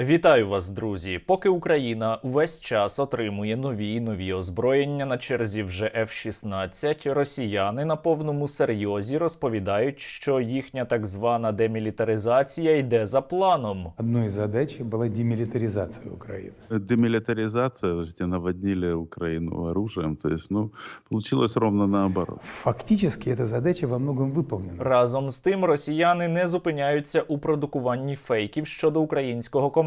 Вітаю вас, друзі! Поки Україна увесь час отримує нові і нові озброєння на черзі вже F-16, росіяни на повному серйозі розповідають, що їхня так звана демілітаризація йде за планом. Одной из задач была демилитаризация Украины. Демилитаризация, эти наводнили Украину оружием, то есть, ну, получилось ровно наоборот. Фактически эта задача во многом выполнена. Разом з тим, росіяни не зупиняються у продукуванні фейків щодо українського командування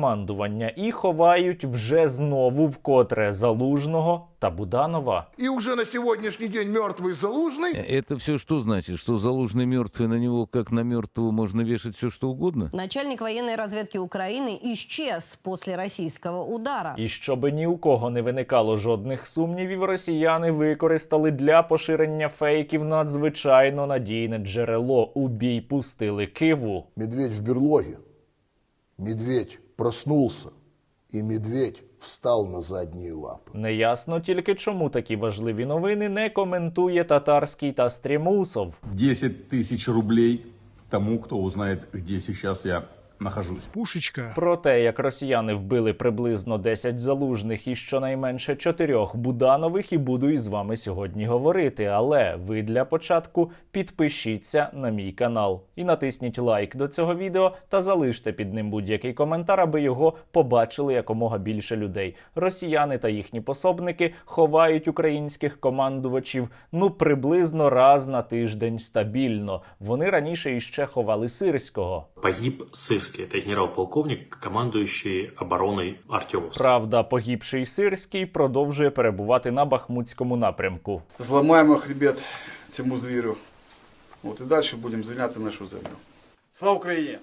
і ховають вже знову вкотре залужного та Буданова. И уже на сегодняшний день мертвый Залужный Это все что значит? Что Залужный мертвый, на него как на мертвого можно вешать все что угодно? Начальник военной разведки Украины исчез после российского удара. І щоби ні у кого не виникало жодних сумнівів, росіяни використали для поширення фейків надзвичайно надійне джерело. У бій пустили Киву. медведь в берлоге. Медведь проснулся, і медведь встав на задні лапи. Неясно тільки чому такі важливі новини не коментує татарський та Стрімусов. 10 тисяч рублей тому, хто узнає, де зараз я нахожусь. пушечка. Про те, як росіяни вбили приблизно 10 залужних і щонайменше 4 Буданових, і буду із вами сьогодні говорити. Але ви для початку підпишіться на мій канал і натисніть лайк до цього відео та залиште під ним будь-який коментар, аби його побачили якомога більше людей. Росіяни та їхні пособники ховають українських командувачів ну приблизно раз на тиждень стабільно. Вони раніше іще ховали сирського. Погиб Сырский, это генерал-полковник, командуючий обороной Артемовска. Правда, погибший Сирський продовжує перебувати на Бахмутському напрямку. Зламаємо хребет цьому звіру. От і далі будемо звільняти нашу землю. Слава Україні!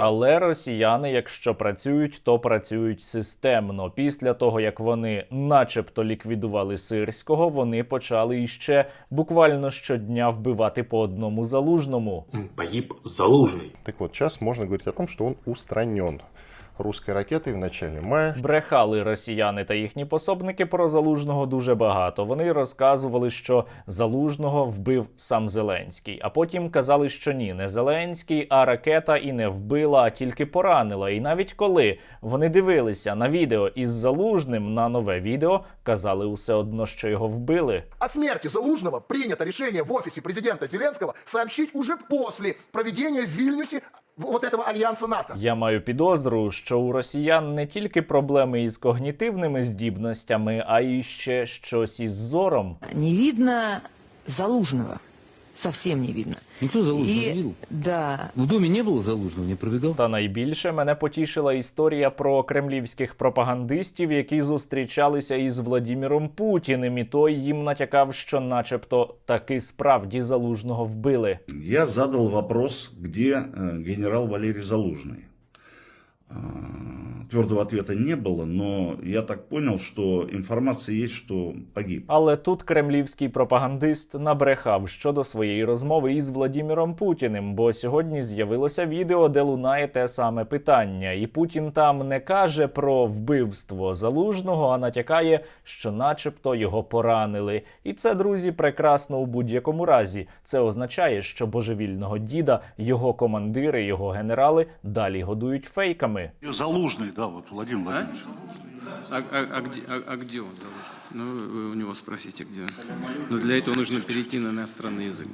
Але росіяни, якщо працюють, то працюють системно. Після того, як вони начебто ліквідували Сирського, вони почали іще буквально щодня вбивати по одному залужному. Погиб залужний. Так от час можна говорити о том, що он устранен русской ракетой в начале мая. Брехали росіяни та їхні пособники про залужного дуже багато. Вони розказували, що залужного вбив сам Зеленський, а потім казали, що ні, не Зеленський, а ракета і не вбила, а тільки поранила. І навіть коли вони дивилися на відео із залужним на нове відео, казали усе одно, що його вбили. О смерти Залужного принято решение в офисе президента Зеленского сообщить уже после проведения в Вильнюсе вот этого альянса НАТО. Я маю підозру, що у росіян не тільки проблеми із когнітивними здібностями, а й ще щось із зором. Не видно Залужного Совсем не видно. Никто Залужного И- не видел? Да. В доме не было Залужного, не пробегал? Та найбільше мене потішила історія про кремлівських пропагандистів, які зустрічалися із Владіміром Путіним, і той їм натякав, що, начебто, таки справді залужного вбили. Я задал вопрос, где э, генерал Валерий Залужный. А, Твердого ответа не было, но я так понял, что информация есть, что погиб. Але тут кремлівський пропагандист набрехав щодо своєї розмови із Владіміром Путіним, бо сьогодні з'явилося відео, де лунає те саме питання, і Путін там не каже про вбивство залужного, а натякає, що, начебто, його поранили. І це, друзі, прекрасно у будь-якому разі. Це означає, що божевільного діда, його командири, його генерали далі годують фейками Залужный, да, вот Владимир Владимирович. А, а- а где, а- а где он заложен? Ну, вы вы у него спросите, где он. Но для этого нужно перейти на иностранный язык.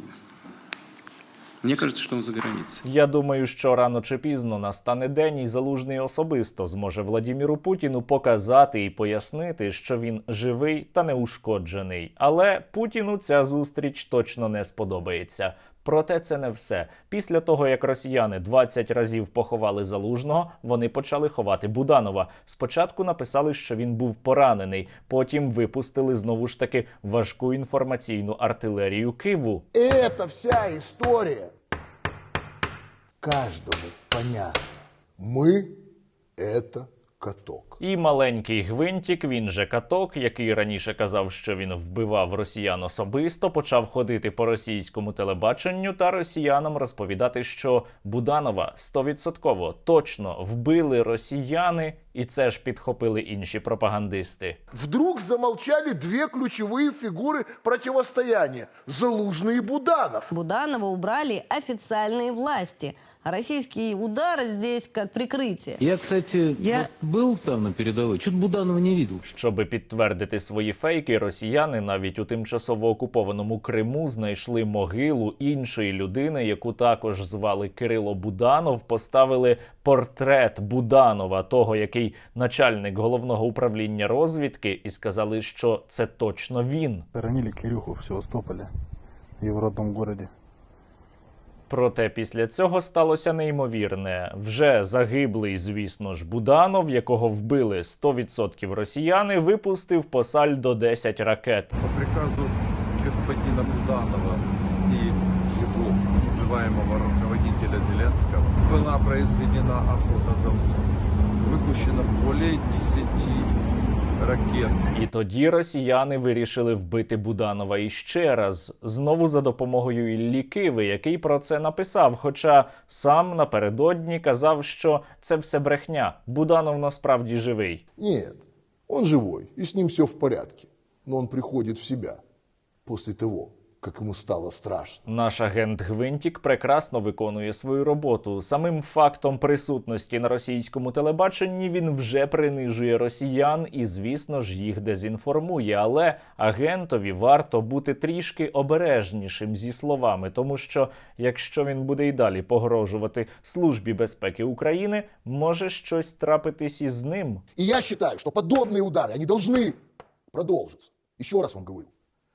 Мне кажется, что он за границей. Я думаю, що рано чи пізно настане день, і залужний особисто зможе Владіміру Путіну показати і пояснити, що він живий та неушкоджений. Але Путіну ця зустріч точно не сподобається. Проте це не все. Після того, як росіяни 20 разів поховали залужного, вони почали ховати Буданова. Спочатку написали, що він був поранений, потім випустили знову ж таки важку інформаційну артилерію Киву. Эта вся история каждому понятна. Мы — это каток. І маленький гвинтік, він же каток, який раніше казав, що він вбивав росіян особисто, почав ходити по російському телебаченню та росіянам розповідати, що Буданова стовідсотково точно вбили росіяни, і це ж підхопили інші пропагандисти. Вдруг замолчали две ключевые фигуры противостояния — Залужный и Буданов. Буданова убрали официальные власти. а российский удар здесь как прикрытие. Я, кстати, Я- вот был там на передовой, что-то Буданова не видел. Щоби підтвердити свої фейки, росіяни навіть у тимчасово окупованому Криму знайшли могилу іншої людини, яку також звали Кирило Буданов. Поставили портрет Буданова, того, який начальник головного управління розвідки, і сказали, що це точно він. Хоронили Кирюху в Севастополе, в его родном городе. Проте після цього сталося неймовірне. Вже загиблий, звісно ж, Буданов, якого вбили 100% росіяни, випустив по сальдо 10 ракет. По приказу господина Буданова и его называемого руководителя Зеленского была произведена охота за мной. Выпущено более 10 ракет. І тоді росіяни вирішили вбити Буданова іще раз, знову за допомогою Іллі Киви, який про це написав. Хоча сам напередодні казав, що це все брехня. Буданов насправді живий. Ні, он живой, і з ним все в порядку. Но он приходит в себя после того, как ему стало страшно. Наш агент Гвинтік прекрасно виконує свою роботу. Самим фактом присутності на російському телебаченні він вже принижує росіян і, звісно ж, їх дезінформує. Але агентові варто бути трішки обережнішим зі словами, тому що якщо він буде й далі погрожувати службі безпеки України, може щось трапитись із ним. И я считаю, что подобные удары, они должны продолжиться. Еще раз вам говорю.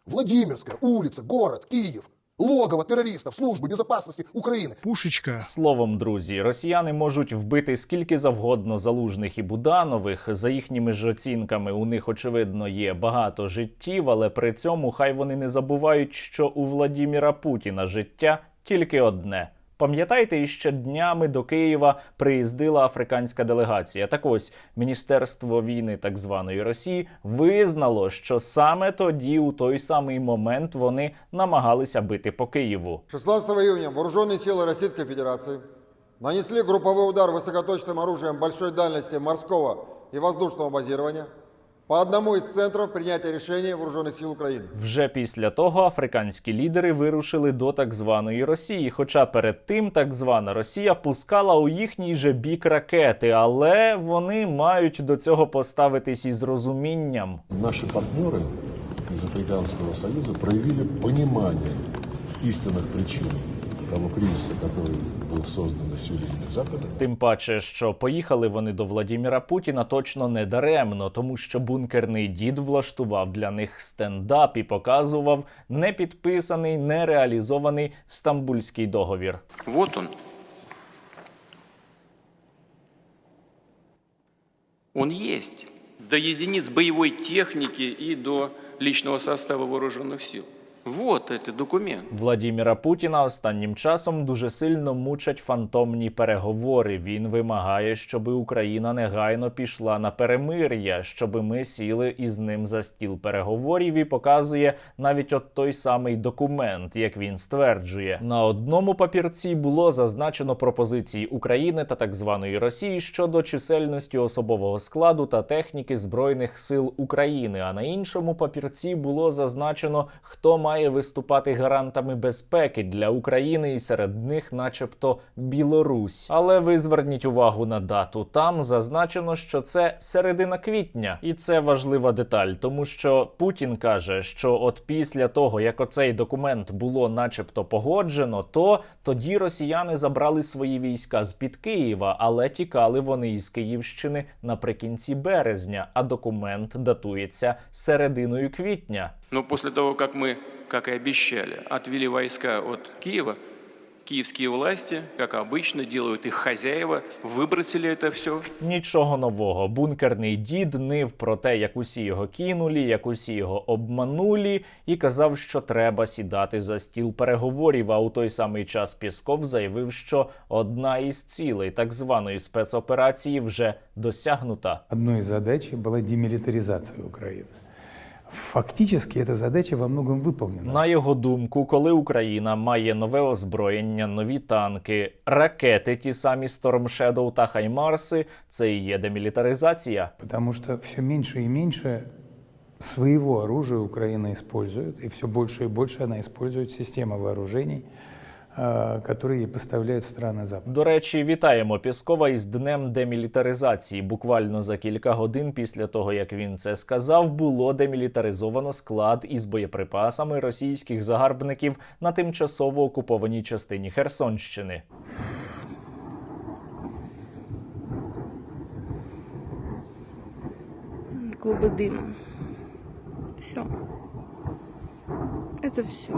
Владимирская, улица, город, Киев, логово терористів, служби безпеки України. Пушечка. Словом, друзі, росіяни можуть вбити скільки завгодно залужних і буданових. За їхніми ж оцінками, у них очевидно є багато життів, але при цьому хай вони не забувають, що у Владіміра Путіна життя тільки одне. Пам'ятаєте, іще днями до Києва приїздила африканська делегація. Так ось Міністерство війни так званої Росії визнало, що саме тоді, у той самий момент, вони намагалися бити по Києву. 16 июня вооруженные силы Российской Федерации нанесли групповой удар высокоточным оружием большой дальности морского и воздушного базирования по одному из центров принятия решений вооруженных сил Украины. Вже після того африканські лідери вирушили до так званої Росії. Хоча перед тим так звана Росія пускала у їхній же бік ракети, але вони мають до цього поставитись із розумінням. Наши партнеры из Африканского Союза проявили понимание истинных причин того кризиса, который был создан населением Запада. Тим паче, що поїхали вони до Владіміра Путіна точно не даремно, тому що бункерний дід влаштував для них стендап і показував непідписаний, нереалізований стамбульський договір. Вот он. Он есть. До единиц боевой техники и до личного состава вооруженных сил. Вот это документ. Владіміра Путіна останнім часом дуже сильно мучать фантомні переговори. Він вимагає, щоб Україна негайно пішла на перемир'я, щоб ми сіли із ним за стіл переговорів і показує навіть от той самий документ, як він стверджує. На одному папірці було зазначено пропозиції України та так званої Росії щодо чисельності особового складу та техніки збройних сил України. А на іншому папірці було зазначено, хто має виступати гарантами безпеки для України, і серед них, начебто, Білорусь. Але ви зверніть увагу на дату. Там зазначено, що це середина квітня, і це важлива деталь, тому що Путін каже, що от після того, як оцей документ було, начебто, погоджено, то тоді росіяни забрали свої війська з під Києва, але тікали вони із Київщини наприкінці березня. А документ датується серединою квітня. Но после того, как мы, как и обещали, отвели войска от Киева, киевские власти, как обычно, делают их хозяева, выбросили это все. Нічого нового. Бункерний дід нив про те, як усі його кинулі, як усі його обманулі, і казав, що треба сідати за стіл переговорів. А у той самий час Пісков заявив, що одна із цілей так званої спецоперації вже досягнута. Одной из задач была демилитаризация Украины. Фактически эта задача во многом выполнена. На його думку, коли Україна має нове озброєння, нові танки, ракети, ті самі Storm Shadow та Хаймарси, це і є демілітаризація. Потому что все меньше и меньше своего оружия Украина использует, и все больше и больше она использует системы вооружений э, которые поставляют страны Запада. До речі, вітаємо Піскова із днем демілітаризації. Буквально за кілька годин після того, як він це сказав, було демілітаризовано склад із боєприпасами російських загарбників на тимчасово окупованій частині Херсонщини. Клубы дыма. Все. Это все.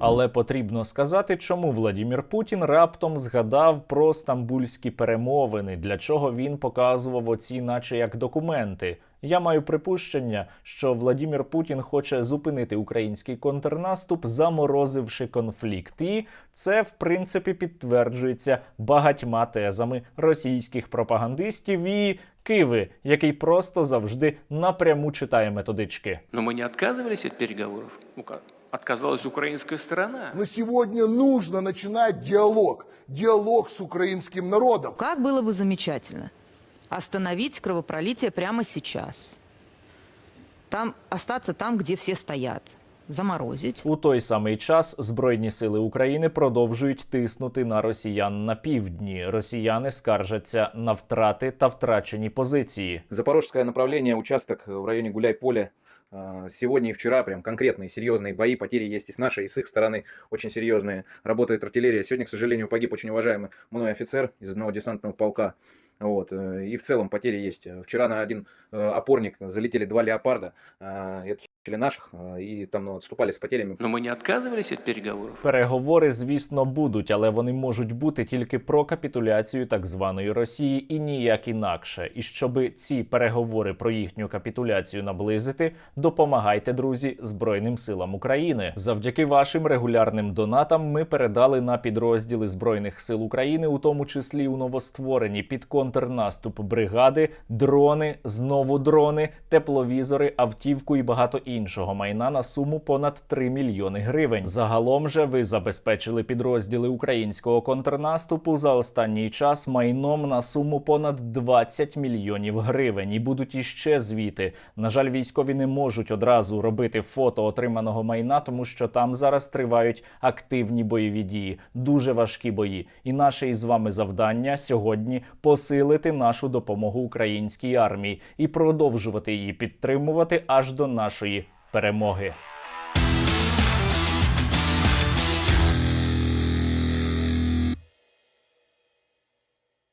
Але потрібно сказати, чому Владімір Путін раптом згадав про стамбульські перемовини, для чого він показував оці, наче як документи. Я маю припущення, що Владімір Путін хоче зупинити український контрнаступ, заморозивши конфлікт. І це, в принципі, підтверджується багатьма тезами російських пропагандистів і Киви, який просто завжди напряму читає методички. Но мы не отказывались от переговоров. Ука- Отказалась украинская сторона. Но сегодня нужно начинать диалог. Диалог с украинским народом. Как было бы замечательно остановить кровопролитие прямо сейчас. Там остаться там, где все стоят. Заморозить. У той самий час Збройні сили України продовжують тиснути на росіян на півдні. Росіяни скаржаться на втрати та втрачені позиції. Запорожское направление, участок в районе Гуляй-Поля. А, Сегодня и вчера прям конкретные серьезные бои, потери есть и с нашей, и с их стороны очень серьезные. Работает артиллерия. Сегодня, к сожалению, погиб очень уважаемый мной офицер из одного десантного полка. Вот. э, И в целом потери есть. Вчера на один э, опорник залетели два леопарда. а, отхили наших, и там ну, отступали с потерями. Но мы не отказывались от переговоров. Переговори, звісно, будуть, але вони можуть бути тільки про капітуляцію так званої Росії і ніяк інакше. І щоби ці переговори про їхню капітуляцію наблизити, допомагайте, друзі, Збройним силам України. Завдяки вашим регулярним донатам ми передали на підрозділи Збройних сил України, у тому числі у новостворені під контрнаступ бригади, дрони, знову дрони, тепловізори, автівку і багато іншого майна на суму понад 3 мільйони гривень. Загалом же ви забезпечили підрозділи українського контрнаступу за останній час майном на суму понад 20 мільйонів гривень. І будуть іще звіти. На жаль, військові не можуть одразу робити фото отриманого майна, тому що там зараз тривають активні бойові дії, дуже важкі бої. І наше із вами завдання сьогодні посилити нашу допомогу українській армії і продовжувати її підтримувати аж до нашої перемоги.